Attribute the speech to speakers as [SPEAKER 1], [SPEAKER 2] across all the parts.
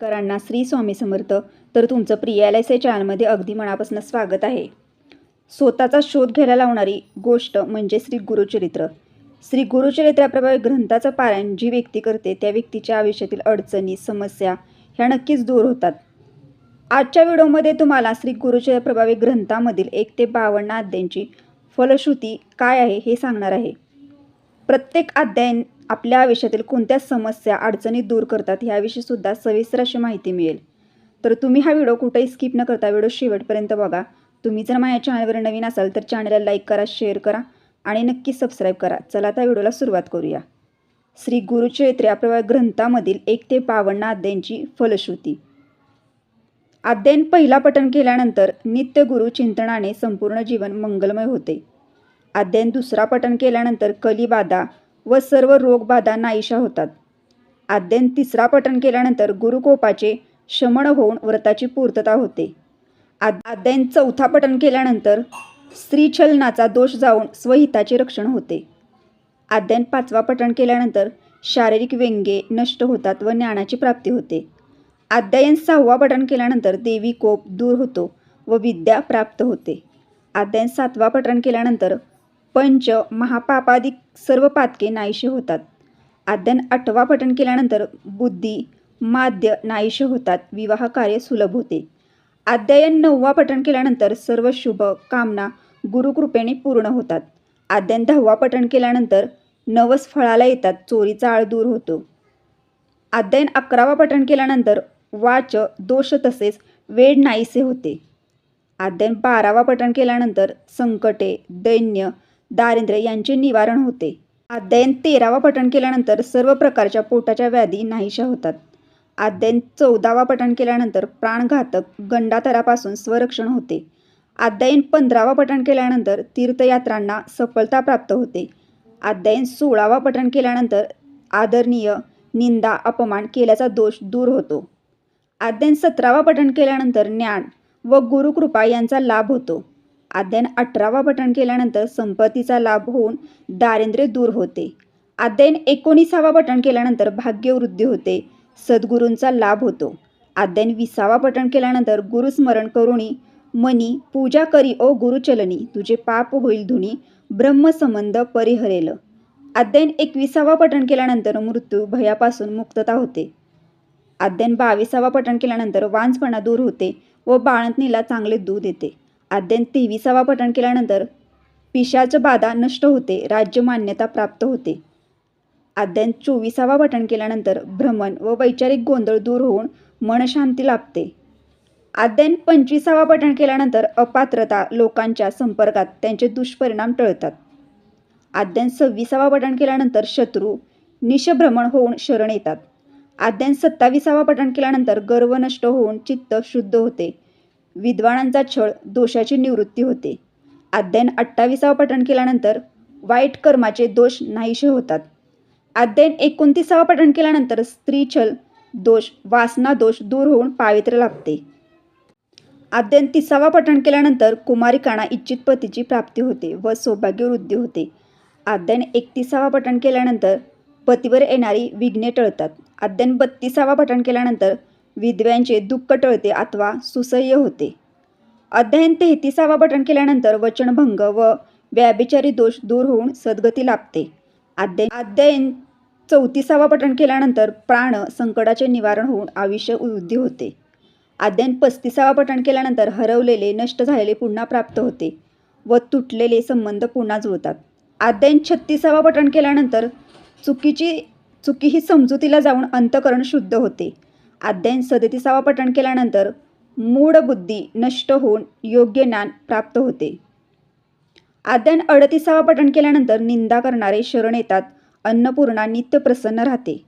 [SPEAKER 1] करांना श्री स्वामी समर्थ तर तुमचं प्रिय एल एस ए चॅनलमध्ये अगदी मनापासून स्वागत आहे. स्वतःचा शोध घ्यायला लावणारी गोष्ट म्हणजे श्री गुरुचरित्र. श्री गुरुचरित्राप्रभावी ग्रंथाचं पारायण जी व्यक्ती करते त्या व्यक्तीच्या आयुष्यातील अडचणी समस्या ह्या नक्कीच दूर होतात. आजच्या व्हिडिओमध्ये तुम्हाला श्री गुरुचरित्र प्रभावी ग्रंथामधील एक ते बावन्न अध्यायांची फलश्रुती काय आहे हे सांगणार आहे. प्रत्येक अध्याय आपल्या आयुष्यातील कोणत्या समस्या अडचणी दूर करतात ह्याविषयीसुद्धा सविस्तर अशी माहिती मिळेल. तर तुम्ही हा व्हिडिओ कुठेही स्किप न करता व्हिडिओ शेवटपर्यंत बघा. तुम्ही जर माझ्या चॅनलवर नवीन असाल तर चॅनलला लाईक करा शेअर करा आणि नक्की सबस्क्राईब करा. चला त्या व्हिडिओला सुरुवात करूया. श्री गुरुचरित्र या ग्रंथामधील एक ते बावन्न अध्यायांची फलश्रुती. अध्ययन पहिला पठण केल्यानंतर नित्य गुरु चिंतनाने संपूर्ण जीवन मंगलमय होते. अध्ययन दुसरा पठण केल्यानंतर कलिबाधा व सर्व रोगबाधा नाहीशा होतात. आद्यन तिसरा पठण केल्यानंतर गुरुकोपाचे शमन होऊन व्रताची पूर्तता होते. आद- चौथा पठण केल्यानंतर स्त्रीछलनाचा दोष जाऊन स्वहिताचे रक्षण होते. आद्यन पाचवा पठण केल्यानंतर शारीरिक व्यंगे नष्ट होतात व ज्ञानाची प्राप्ती होते. आद्यायन सहावा पठण केल्यानंतर देवी कोप दूर होतो व विद्या प्राप्त होते. अध्ययन सातवा पठण केल्यानंतर पंच महापापादिक सर्व पातके नाहीशी होतात. आद्यान आठवा पठण केल्यानंतर बुद्धी माद्य नाहीशी होतात. विवाह कार्य सुलभ होते. अध्ययन नववा पठण केल्यानंतर सर्व शुभ कामना गुरुकृपेने पूर्ण होतात. आद्यान दहावा पठण केल्यानंतर नवस फळाला येतात. चोरीचा आळ दूर होतो. अध्ययन अकरावा पठण केल्यानंतर वाच दोष तसेच वेळ नाहीसे होते. अध्ययन बारावा पठण केल्यानंतर संकटे दैन्य दारिद्र्य यांचे निवारण होते. अध्ययन तेरावा पठण केल्यानंतर सर्व प्रकारच्या पोटाच्या व्याधी नाहीशा होतात. अध्ययन चौदावा पठण केल्यानंतर प्राणघातक गंडातरापासून स्वरक्षण होते. अध्ययन पंधरावा पठण केल्यानंतर तीर्थयात्रांना सफलता प्राप्त होते. अध्ययन सोळावा पठण केल्यानंतर आदरणीय निंदा अपमान केल्याचा दोष दूर होतो. अध्ययन सतरावा पठण केल्यानंतर ज्ञान व गुरुकृपा यांचा लाभ होतो. अध्ययन अठरावा पठण केल्यानंतर संपत्तीचा लाभ होऊन दारिद्र्य दूर होते. अध्ययन एकोणीसावा पठण केल्यानंतर भाग्यवृद्धी होते. सद्गुरूंचा लाभ होतो. अध्ययन विसावा पठण केल्यानंतर गुरुस्मरण करुणी मनी पूजा करी ओ गुरुचलनी तुझे पाप होईल धुनी ब्रह्मसंबंध परिहरेल. अध्ययन एकविसावा पठण केल्यानंतर मृत्यू भयापासून मुक्तता होते. अध्ययन बावीसावा पठण केल्यानंतर वांजपणा दूर होते व बाळंतणीला चांगले दूध येते. अध्ययन तेविसावा पठण केल्यानंतर पिशाच बाधा नष्ट होते राज्य मान्यता प्राप्त होते. अध्ययन चोवीसावा पठण केल्यानंतर भ्रमण व वैचारिक गोंधळ दूर होऊन मनशांती लाभते. अध्ययन पंचवीसावा पठण केल्यानंतर अपात्रता लोकांच्या संपर्कात त्यांचे दुष्परिणाम टळतात. अध्ययन सव्वीसावा पठण केल्यानंतर शत्रू निशभ्रमण होऊन शरण येतात. अध्ययन सत्तावीसावा पठण केल्यानंतर गर्व नष्ट होऊन चित्त शुद्ध होते. विद्वानांचा छळ दोषाची निवृत्ती होते. अध्ययन अठ्ठावीसावा पठण केल्यानंतर वाईट कर्माचे दोष नाहीसे होतात. अध्ययन एकोणतीसावा पठण केल्यानंतर स्त्रीछल दोष वासना दोष दूर होऊन पावित्र्य लाभते. अध्ययन तिसावा पठण केल्यानंतर कुमारिकांना इच्छित पतीची प्राप्ती होते व सौभाग्यवृद्धी होते. अध्ययन एकतीसावा पठण केल्यानंतर पतीवर येणारी विघ्ने टळतात. अध्ययन बत्तीसावा पठण केल्यानंतर विधव्यांचे दुःख टळते अथवा सुसह्य होते. अध्ययन तेहतीसावा पठण केल्यानंतर वचनभंग व व्याभिचारी दोष दूर होऊन सद्गती लाभते. अध्ययन अध्ययन चौतीसावा पठण केल्यानंतर प्राण संकटाचे निवारण होऊन आयुष्य वृद्धी होते. अध्ययन पस्तीसावा पठण केल्यानंतर हरवलेले नष्ट झालेले पुन्हा प्राप्त होते व तुटलेले संबंध पुन्हा जुळतात. अध्ययन छत्तीसावा पठण केल्यानंतर चुकीची चुकी ही समजुतीला जाऊन अंतकरण शुद्ध होते. अध्ययन सदतीसावा पठण केल्यानंतर मूढ बुद्धी नष्ट होऊन योग्य ज्ञान प्राप्त होते. अध्ययन अडतीसावा पठण केल्यानंतर निंदा करणारे शरण येतात अन्नपूर्णा नित्य प्रसन्न राहते.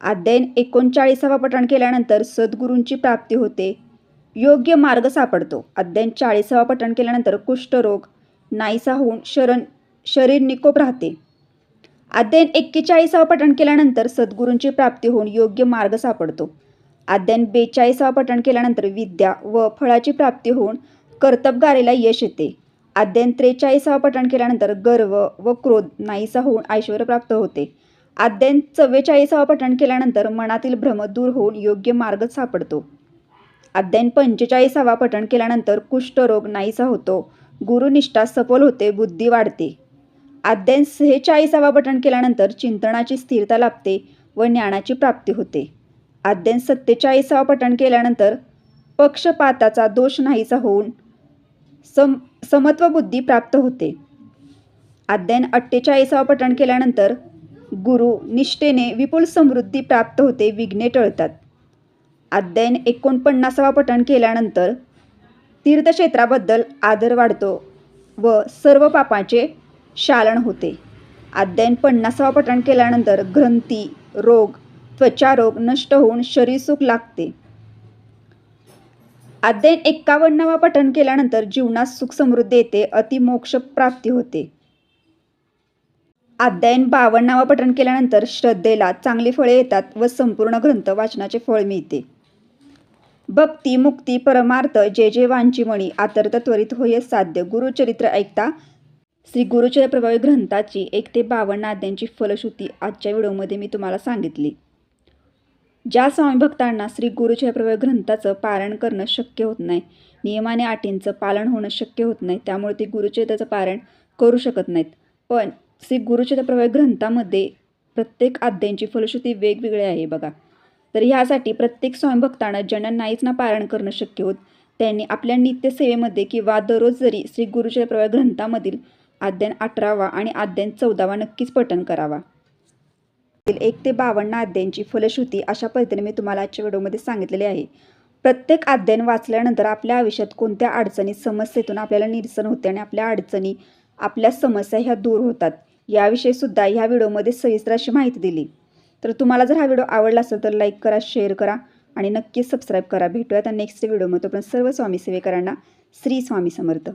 [SPEAKER 1] अध्ययन एकोणचाळीसावा पठण केल्यानंतर सद्गुरूंची प्राप्ती होते. योग्य मार्ग सापडतो. अध्ययन चाळीसावा पठण केल्यानंतर कुष्ठरोग नाहीसा होऊन शरण शरीर निकोप राहते. अध्ययन एक्केचाळीसावा पठण केल्यानंतर सद्गुरूंची प्राप्ती होऊन योग्य मार्ग सापडतो. आद्यान बेचाळीसावा पठण केल्यानंतर विद्या व फळाची प्राप्ती होऊन कर्तबगारीला यश येते. आद्यान त्रेचाळीसावा पठण केल्यानंतर गर्व व क्रोध नाहीसा होऊन ऐश्वर प्राप्त होते. आद्यान चव्वेचाळीसावा पठण केल्यानंतर मनातील भ्रम दूर होऊन योग्य मार्ग सापडतो. आद्यान पंचेचाळीसावा पठण केल्यानंतर कुष्ठरोग नाहीसा होतो. गुरुनिष्ठा सफल होते बुद्धी वाढते. आद्यान सेहेचाळीसावा पठण केल्यानंतर चिंतनाची स्थिरता लाभते व ज्ञानाची प्राप्ती होते. अध्याय सत्तेचाळीसावा पठण केल्यानंतर पक्षपाताचा दोष नाहीसा होऊन सम समत्व बुद्धी प्राप्त होते. अध्याय अठ्ठेचाळीसावा पठण केल्यानंतर गुरु निष्ठेने विपुल समृद्धी प्राप्त होते विघ्ने टळतात. अध्ययन एकोणपन्नासावा पठण केल्यानंतर तीर्थक्षेत्राबद्दल आदर वाढतो व सर्व पापाचे शालन होते. अध्ययन पन्नासावा पठण केल्यानंतर ग्रंथी रोग त्वचारोग नष्ट होऊन शरीर सुख लागते. अध्ययन एक्कावन्नावा पठण केल्यानंतर जीवनात सुख समृद्धी येते अतिमोक्ष प्राप्ती होते. अध्ययन बावन्नावा पठण केल्यानंतर श्रद्धेला चांगली फळे येतात व संपूर्ण ग्रंथ वाचनाचे फळ मिळते. भक्ती मुक्ती परमार्थ जे जे वांची मणी आतर्त त्वरित होय साध्य गुरुचरित्र ऐकता. श्री गुरुचरित्र प्रभावी ग्रंथाची एक ते बावन्न अध्यायांची फलश्रुती आजच्या व्हिडिओमध्ये मी तुम्हाला सांगितली. ज्या स्वामी भक्तांना श्री गुरुचरित्र ग्रंथाचं पारण करणं शक्य होत नाही नियमाने अटींचं पालन होणं शक्य होत नाही त्यामुळे ते गुरुचरित्राचं पारण करू शकत नाहीत. पण श्री गुरुचरित्र ग्रंथामध्ये प्रत्येक अध्यायांची फलश्रुती वेगवेगळी आहे बघा. तर ह्यासाठी प्रत्येक स्वामी भक्तांना ज्यांना नाहीच ना पारण करणं शक्य होत त्यांनी आपल्या नित्यसेवेमध्ये किंवा दररोज जरी श्री गुरुचरित्र ग्रंथामधील आद्यान अठरावा आणि अध्याय चौदावा नक्कीच पठण करावा. एक ते बावन्न अध्यायांची फलश्रुती अशा पद्धतीने मी तुम्हाला आजच्या व्हिडिओमध्ये सांगितलेली आहे. प्रत्येक अध्ययन वाचल्यानंतर आपल्या आयुष्यात कोणत्या अडचणी समस्येतून आपल्याला निरसन होते आणि आपल्या अडचणी आपल्या समस्या ह्या दूर होतात याविषयी सुद्धा ह्या व्हिडिओमध्ये सविस्तर अशी माहिती दिली. तर तुम्हाला जर हा व्हिडिओ आवडला असेल तर लाईक करा शेअर करा आणि नक्की सबस्क्राईब करा. भेटूया नेक्स्ट व्हिडिओमध्ये. पण सर्व स्वामी सेवेकरांना श्री स्वामी समर्थ.